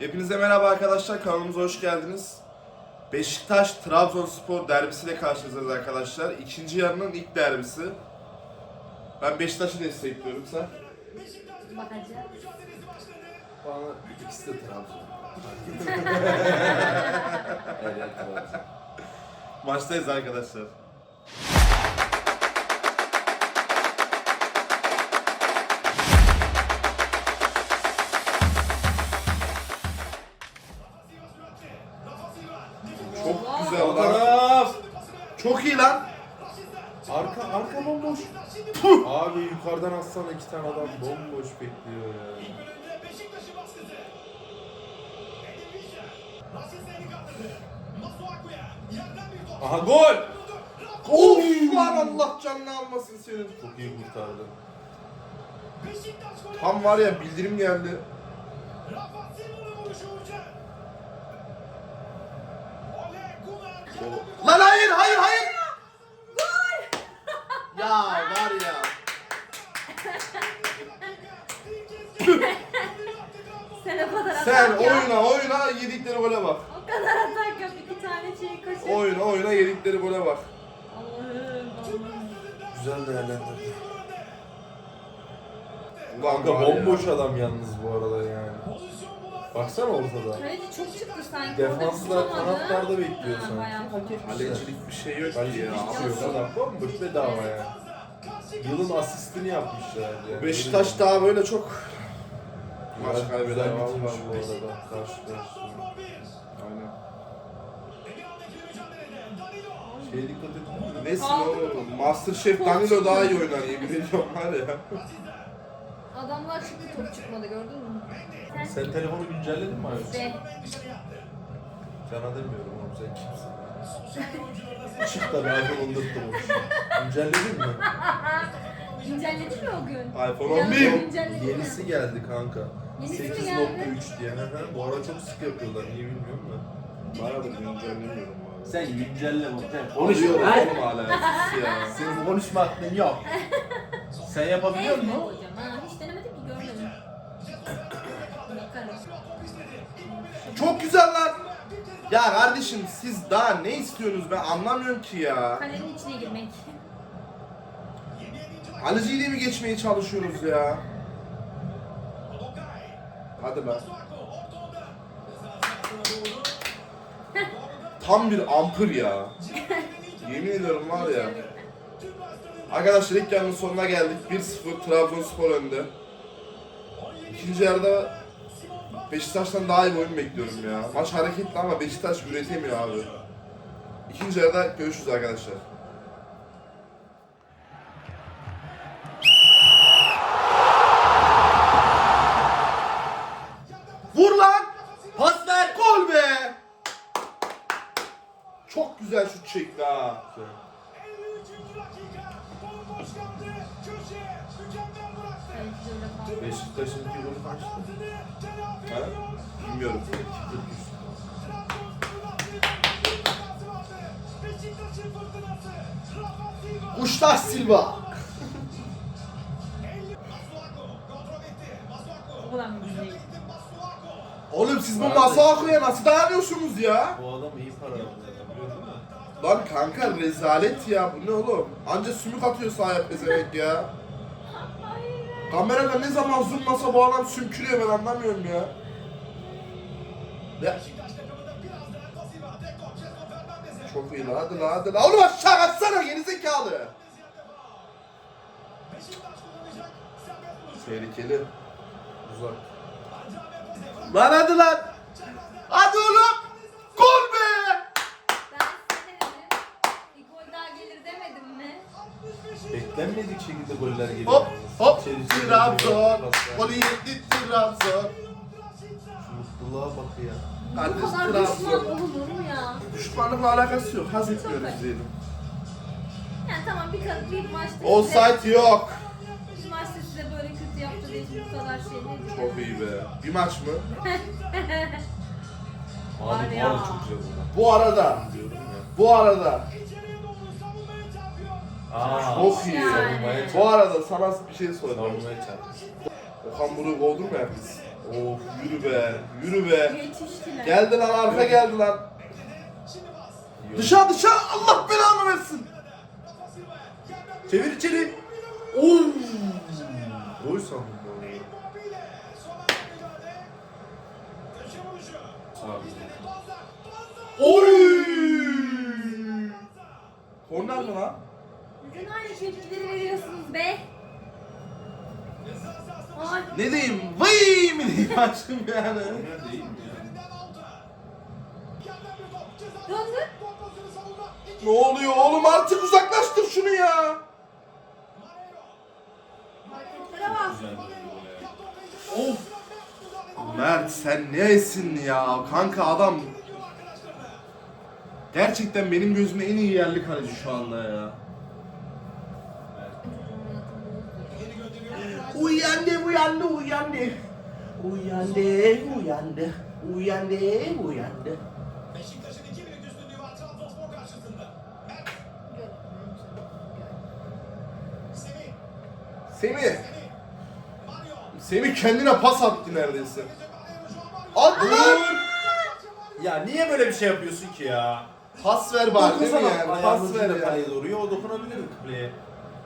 Hepinize merhaba arkadaşlar, kanalımıza hoş geldiniz. Beşiktaş Trabzonspor derbisiyle karşınızdayız arkadaşlar. İkinci yarının ilk derbisi. Ben Beşiktaş'ı destekliyorum sen. Bakacağız. Bana ikisi de Trabzon. evet Trabzon. Maçtayız arkadaşlar. Çok güzel lan. Taraf! Çok iyi lan. Arka, arka bomboş. Abi yukarıdan atsana iki tane adam bomboş bekliyor ya. Aha gol! Of lan Allah canını almasın senin. Çok iyi kurtardı. Tam var ya bildirim geldi. Lan hayır hayır hayır. ya var ya. Sen o kadar atak Sen yap. oyna oyna yedikleri gole bak. O kadar atak yap. iki tane şey kaçır. Oyna oyna yedikleri gole bak. Allah'ım Allah'ım. Güzel değerlendirdi. Kanka bomboş adam yalnız bu arada yani. Baksana ortada. Kaleci çok çıktı sanki. Orada tutamadı. kanatlarda bekliyor Ha, sanki. etmişler. Kalecilik bir şey yok ki Kalecilik ya. şey yok adam bomboş bedava ya. Yılın asistini yapmışlar yani. Beşiktaş daha böyle çok maç Güzel, kaybeder güzel vallahi bitirmiş bu bu arada. Karşı karşı. Aynen. Şeye dikkat. Nesin Aldı oğlum? Masterchef Danilo daha iyi oynar yemin ediyorum var ya. Adamlar çıktı top çıkmadı gördün mü? Sen, telefonu güncelledin mi abi? de. Sana demiyorum oğlum sen kimsin? Çık da ben iPhone 14 olmuş. Güncelledin mi? Güncelledin mi o gün? iPhone Yarın 11. güncelledin mi? Yenisi geldi kanka. Yenisi mi 8.3 geldi? diye. Hı hı. Bu ara çok sık yapıyorlar. Niye bilmiyorum da. Bayağı da güncellemiyorum abi. Sen güncelle Ha? oğlum hala siz ya. Senin konuşma hakkın yok. Sen yapabiliyor musun? Çok güzel lan. Ya kardeşim siz daha ne istiyorsunuz ben anlamıyorum ki ya. Kalenin içine girmek. Alıcı ile mi geçmeye çalışıyoruz ya? Hadi be. Tam bir ampır ya. Yemin ediyorum var ya. Arkadaşlar ilk yarının sonuna geldik. 1-0 Trabzonspor önde. İkinci yarıda Beşiktaş'tan daha iyi bir oyun bekliyorum ya. Maç hareketli ama Beşiktaş üretemiyor abi. İkinci yarıda görüşürüz arkadaşlar. Vur lan! Pas ver! Gol be! Çok güzel şut çekti ha. Beşiktaş'ın iki golü kaçtı? Ha? Bilmiyorum. Kuşlar Silva. Oğlum siz bu Masuaku'ya nasıl dayanıyorsunuz ya? Bu adam iyi para? Lan kanka rezalet ya bu ne oğlum? Anca sümük atıyor sahaya pezevenk ya. Kamerada ne zaman zoomlasa bu adam sümkürüyor ben anlamıyorum ya. Ya. Çok iyi lan hadi lan hadi lan. Oğlum aşağı atsana gerizekalı. Tehlikeli. Uzak. Lan hadi lan. Hadi oğlum. Gol be. Ben size dedim. Bir gol daha gelir demedim mi? Beklenmedik şekilde goller geliyor. Hop hop. İçeri içeri Trabzon. Golü yetti Trabzon. Şu mutluluğa bak ya. Bu Kardeş kadar düşman Trabzon. olunur mu ya? Düşmanlıkla alakası yok. Haz etmiyoruz diyelim. Yani tamam bir, kadın bir maçta size, Offside yok. bir maçta size böyle kötü yaptı diye şimdi bu kadar şey ne diyor? Çok iyi be. Bir maç mı? Abi Var var ya. ya. çok güzel bunlar. Bu arada. Diyorum ya. Bu arada. Aa, Çok iyi. Yani. Bu arada sana bir şey soracağım. Savunmaya çarpmış. Okan Buruk oldu mu ya biz? Of. Yürü be, yürü be. Yetiştiler. Geldi lan arka geldi lan. iyi Dışarı dışarı Allah belanı versin. Çevir içeri. Oo. Gol sandım bu arada. Oy! Korner mi lan? Neden aynı tepkileri veriyorsunuz be? Ay. Ne diyeyim? Vay mi diyeyim aşkım yani. Değil mi ya? Döndü. Ne oluyor oğlum artık uzaklaştır şunu ya. Hareketlere bak. Of. Mert sen nesin ya? Kanka adam Gerçekten benim gözümde en iyi yerli kaleci şu anda ya. Uyandı, uyandı, uyandı. Uyandı, uyandı. Uyandı, uyandı. Beşiktaş'ın 2 büyük üstünlüğü var Trabzonspor karşısında. Mert, Semih, Semih. Semih, Mario. Semih kendine pas attı neredeyse. Attı lan. Ya niye böyle bir şey yapıyorsun ki ya? Pas ver bari değil mi Dokunsana yani? Pas ver ya. kaleye doğru. Yo dokunabilirim kıbleye.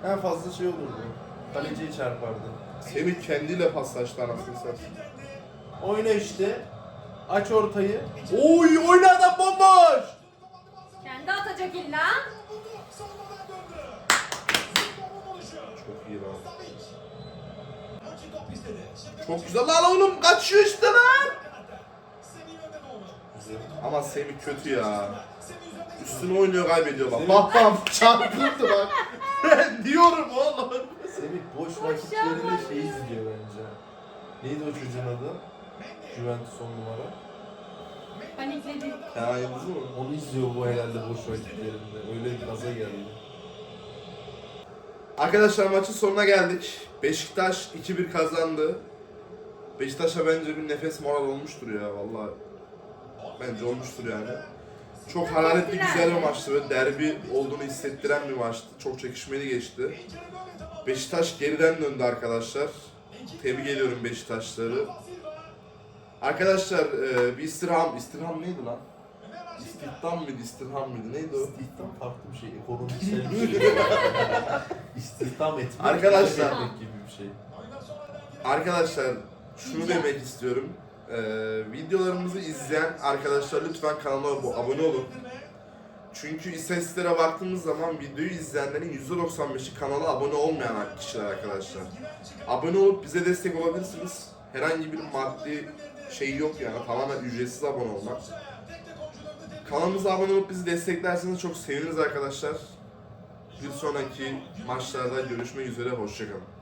En fazla şey olurdu. Kaleciyi çarpardı. Semih kendiyle paslaştı anasını satayım. Oyna işte. Aç ortayı. Oy oyna adam bomboş. Kendi atacak illa. Çok iyi lan. Çok güzel lan oğlum kaçıyor işte lan. Ama Semih kötü ya. Üstüne oynuyor kaybediyor bak. Bak bak çarpıldı bak. Ben diyorum oğlum. Boş yapma şey izliyor bence. Neydi o çocuğun adı? Juventus on numara. Panikledi. Ya yıldız mı? Onu izliyor bu herhalde boş vakitlerinde. Öyle bir gaza geldi. Arkadaşlar maçın sonuna geldik. Beşiktaş 2-1 kazandı. Beşiktaş'a bence bir nefes moral olmuştur ya vallahi. Bence olmuştur yani. Çok hararetli güzel bir maçtı ve derbi olduğunu hissettiren bir maçtı. Çok çekişmeli geçti. Beşiktaş geriden döndü arkadaşlar. Tebrik ediyorum Beşiktaşları. Arkadaşlar e, bir istirham, istirham neydi lan? İstihdam mıydı, istirham mıydı, neydi o? İstihdam farklı bir şey. Ekonomiksel bir şey. İstihdam etmek. Arkadaşlar. etmek gibi bir şey. Arkadaşlar şunu demek istiyorum. Ee, videolarımızı izleyen arkadaşlar lütfen kanala abo- abone olun. Çünkü istatistiklere baktığımız zaman videoyu izleyenlerin %95'i kanala abone olmayan kişiler arkadaşlar. Abone olup bize destek olabilirsiniz. Herhangi bir maddi şey yok yani tamamen ücretsiz abone olmak. Kanalımıza abone olup bizi desteklerseniz çok seviniriz arkadaşlar. Bir sonraki maçlarda görüşmek üzere, hoşçakalın.